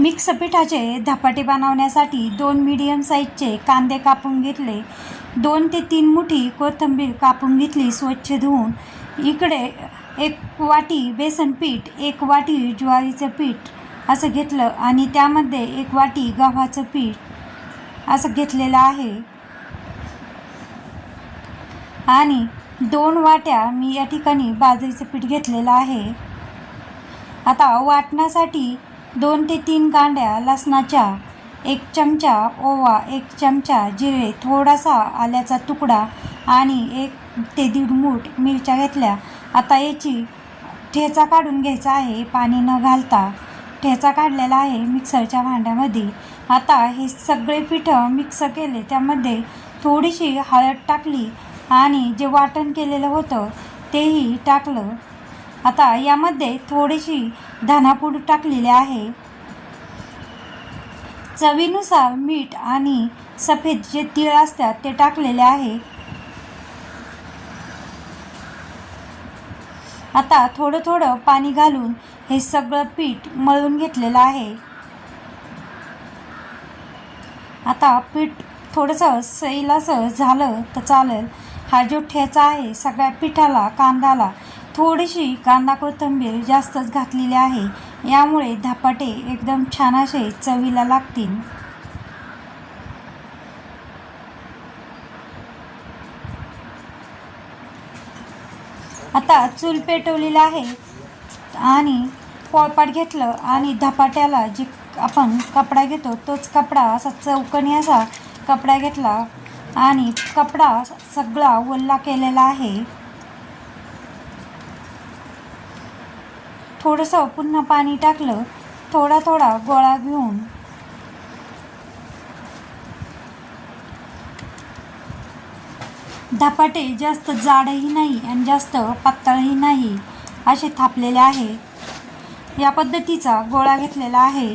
Mix पिठाचे धपाटे बनवण्यासाठी दोन मीडियम साईजचे कांदे कापून घेतले. दोन ते तीन मुठी कोथिंबीर कापून घेतली स्वच्छ धुवून. इकडे एक वाटी बेसन पीठ एक वाटी ज्वारीचं पीठ असं घेतलं आणि त्यामध्ये एक वाटी गव्हाचं पीठ असं घेतलेलं आहे. आणि दोन वाट्या मी या ठिकाणी बाजरीचं पीठ घेतलेलं आहे. आता वाटण्यासाठी दोन ते तीन गांड्या लसणाच्या एक चमचा ओवा एक चमचा जिरे थोडासा आल्याचा तुकडा आणि एक ते दीड मूठ मिरच्या घेतल्या. आता याची ठेचा काढून घ्यायचा आहे पाणी न घालता. ठेचा काढलेला आहे मिक्सरच्या भांड्यामध्ये. आता हे सगळे पिठं मिक्स केले त्यामध्ये थोडीशी हळद टाकली आणि जे वाटण केलेलं होतं तेही टाकलं. आता यामध्ये थोडीशी धनापूड टाकलेले आहे. चवीनुसार मीठ आणि सफेद जे तीळ असतात ते टाकलेले आहे. आता थोडं थोडं पाणी घालून हे सगळं पीठ मळून घेतलेलं आहे. आता पीठ थोडंसं सैलासं झालं तर चालेल. हा जो ठेचा आहे सगळ्या पिठाला कांदाला थोडीशी कांदा कोथिंबीर जास्तच घातलेली आहे. यामुळे धपाटे एकदम छान असे चवीला लागतील. आता चूल पेटवलेलं आहे आणि पोळपाट घेतलं आणि धपाट्याला जे आपण कपडा घेतो तोच कपडा असा चौकणी असा कपडा घेतला आणि कपडा सगळा ओल्ला केलेला आहे. थोडंसं पुन्हा पाणी टाकलं थोडा थोडा गोळा घेऊन. धपाटे जास्त जाडही नाही आणि जास्त पातळही नाही असे थापलेले आहे. या पद्धतीचा गोळा घेतलेला आहे.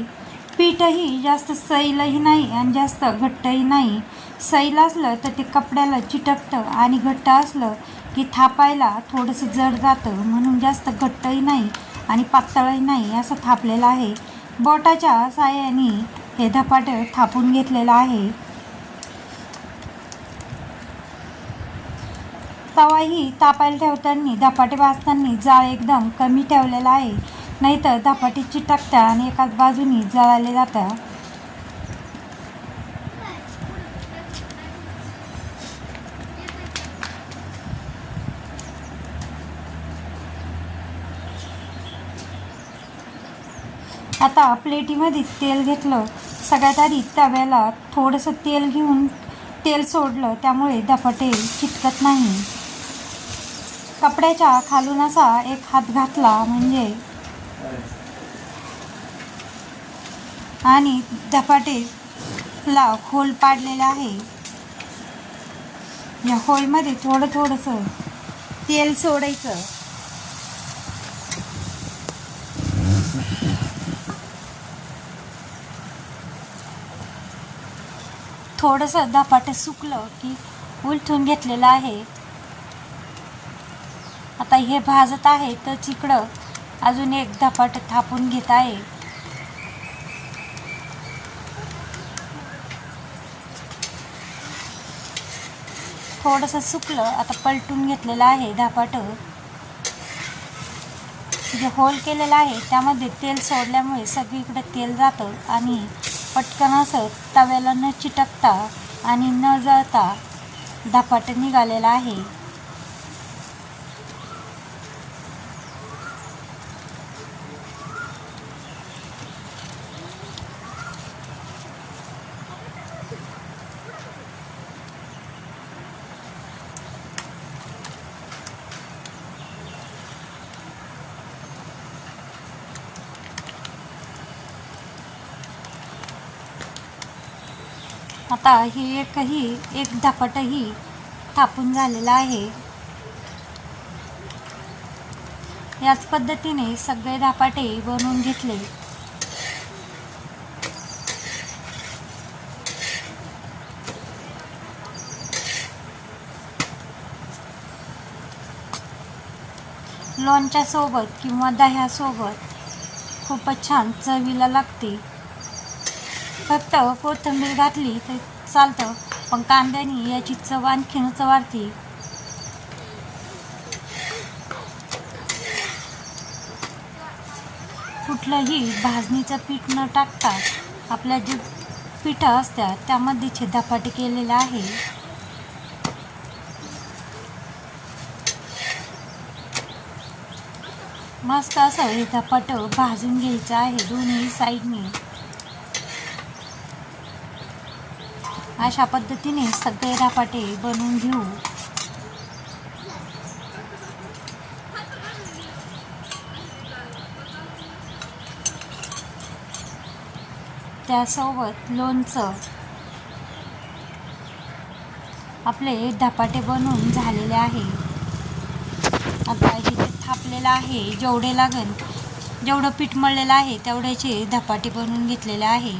पीठही जास्त सैलही नाही आणि जास्त घट्टही नाही. सैल असलं तर ते कपड्याला चिटकतं आणि घट्ट असलं की थापायला थोडंसं जड जातं म्हणून जास्त घट्टही नाही. आणि पातळही नाही असं थापलेलं आहे. बोटाच्या साह्याने हे धपाटं थापून घेतलेलं आहे. तवाही तापायला ठेवताना धपाटे भाजताना जाळ एकदम कमी ठेवलेला आहे. नाहीतर धपाटीची चिटकत्या आणि एकाच बाजूनी जळाले जातं आता प्लेटीमध्ये तेल घेतलं. सगळ्यात आधी तव्याला थोडंसं तेल घेऊन तेल सोडलं. त्यामुळे धपाटे चिटकत नाही. कपड्याच्या खालून असा एक हात घातला म्हणजे आणि धपाटेला होल पाडलेला आहे. या होलमध्ये थोडं थोडंसं तेल सोडायचं. थोडंसं धपाटं सुकलं की उलटून घेतलेलं आहे. आता हे भाजत आहे तर इकडं अजून एक धपाट थापून घेत आहे. थोडंसं सुकलं आता पलटून घेतलेलं आहे धपाट. जे होल केलेलं आहे त्यामध्ये तेल सोडल्यामुळे सगळीकडे तेल जातं आणि पटकन असं तव्याला न चिटकता आणि न जळता धपाट निघालेला आहे. आता हे एकही एक धपाटही थापून झालेला आहे. याच पद्धतीने सगळे धापाटे बनवून घेतले. लोणच्यासोबत किंवा दह्यासोबत खूपच छान चवीला लागते. फक्त कोथिंबीर घातली तर चालतं. पण कांद्याने याची चव आणखीनच वाढते कुठलंही भाजणीचं पीठ न टाकता आपल्या जे पिठं असतात त्यामध्ये छेदापाटी केलेलं आहे. मस्त असं हे धपाट भाजून घ्यायचं आहे दोन्ही साईडने. अशा पद्धतीने सगळे धपाटे बनवून घेऊ. त्यासोबत लोणचं. आपले धपाटे बनवून झालेले आहे. आता जिथे थापलेलं आहे जेवढे लागेल जेवढं पीठ मळलेलं आहे तेवढ्याचे धपाटे बनवून घेतलेले आहे.